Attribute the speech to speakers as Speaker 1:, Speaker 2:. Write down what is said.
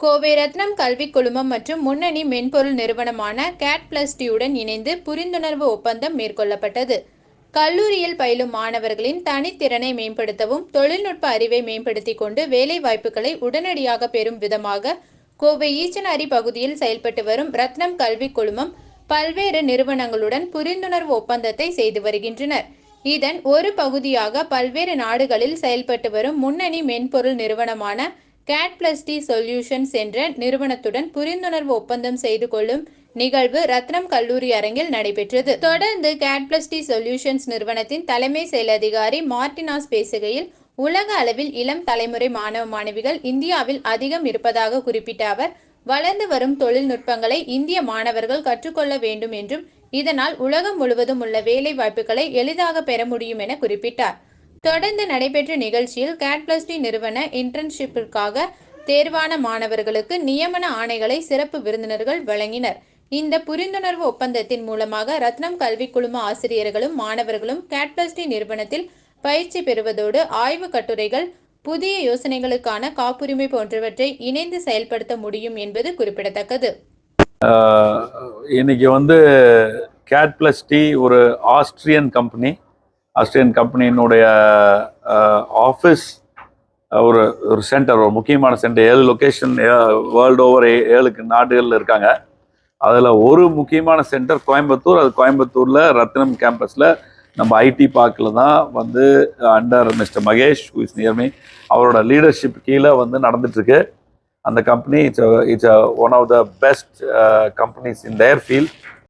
Speaker 1: கோவை ரத்னம் கல்விக் குழுமம் மற்றும் முன்னணி மென்பொருள் நிறுவனமான கேட் பிளஸ் டியுடன் இணைந்து புரிந்துணர்வு ஒப்பந்தம் மேற்கொள்ளப்பட்டது. கல்லூரியில் பயிலும் மாணவர்களின் தனித்திறனை மேம்படுத்தவும் தொழில்நுட்ப அறிவை மேம்படுத்திக் கொண்டு வேலை வாய்ப்புகளை உடனடியாக பெறும் விதமாக கோவை ஈச்சனாரி பகுதியில் செயல்பட்டு வரும் ரத்னம் கல்விக் குழுமம் பல்வேறு நிறுவனங்களுடன் புரிந்துணர்வு ஒப்பந்தத்தை செய்து வருகின்றனர். இதன் ஒரு பகுதியாக பல்வேறு நாடுகளில் செயல்பட்டு வரும் முன்னணி மென்பொருள் நிறுவனமான கேட் பிளஸ் டி சொல்யூஷன்ஸ் என்ற நிறுவனத்துடன் புரிந்துணர்வு ஒப்பந்தம் செய்து கொள்ளும் நிகழ்வு ரத்னம் கல்லூரி அரங்கில் நடைபெற்றது. தொடர்ந்து கேட் பிளஸ் டி சொல்யூஷன்ஸ் நிறுவனத்தின் தலைமை செயல் அதிகாரி மார்டினாஸ் பேசுகையில் உலக அளவில் இளம் தலைமுறை மாணவ மாணவிகள் இந்தியாவில் அதிகம் இருப்பதாக குறிப்பிட்ட அவர் வளர்ந்து வரும் தொழில்நுட்பங்களை இந்திய மாணவர்கள் கற்றுக்கொள்ள வேண்டும் என்றும் இதனால் உலகம் முழுவதும் உள்ள வேலை வாய்ப்புகளை எளிதாக பெற முடியும் என குறிப்பிட்டார். தொடர்ந்து நடைபெற்ற நிகழ்ச்சியில் கேட் பிளஸ் டி நிறுவன இன்டர்ன்ஷிப்பிற்காக தேர்வான மாணவர்களுக்கு நியமன ஆணைகளை சிறப்பு விருந்தினர்கள் வழங்கினர். இந்த புரிந்துணர்வு ஒப்பந்தத்தின் மூலமாக ரத்னம் கல்வி குழும ஆசிரியர்களும் மாணவர்களும் கேட் பிளஸ் டி நிறுவனத்தில் பயிற்சி பெறுவதோடு ஆய்வு கட்டுரைகள் புதிய யோசனைகளுக்கான காப்புரிமை போன்றவற்றை இணைந்து செயல்படுத்த முடியும் என்பது குறிப்பிடத்தக்கது.
Speaker 2: இன்னைக்கு வந்து கேட் பிளஸ் டி ஒரு ஆஸ்ட்ரியன் கம்பெனி ஆஸ்ட்ரியன் கம்பெனியினுடைய ஆஃபீஸ் ஒரு ஒரு சென்டர் ஒரு முக்கியமான சென்டர் ஏழு லொக்கேஷன் வேர்ல்டு ஓவர் ஏழுக்கு நாடுகளில் இருக்காங்க. அதில் ஒரு முக்கியமான சென்டர் கோயம்புத்தூர். அது கோயம்புத்தூரில் ரத்னம் கேம்பஸில் நம்ம ஐடி பார்க்கில் தான் வந்து under mister Mahesh who is near me அவரோட லீடர்ஷிப் கீழே வந்து நடந்துட்டுருக்கு. அந்த company it's it's one of the best companies in their field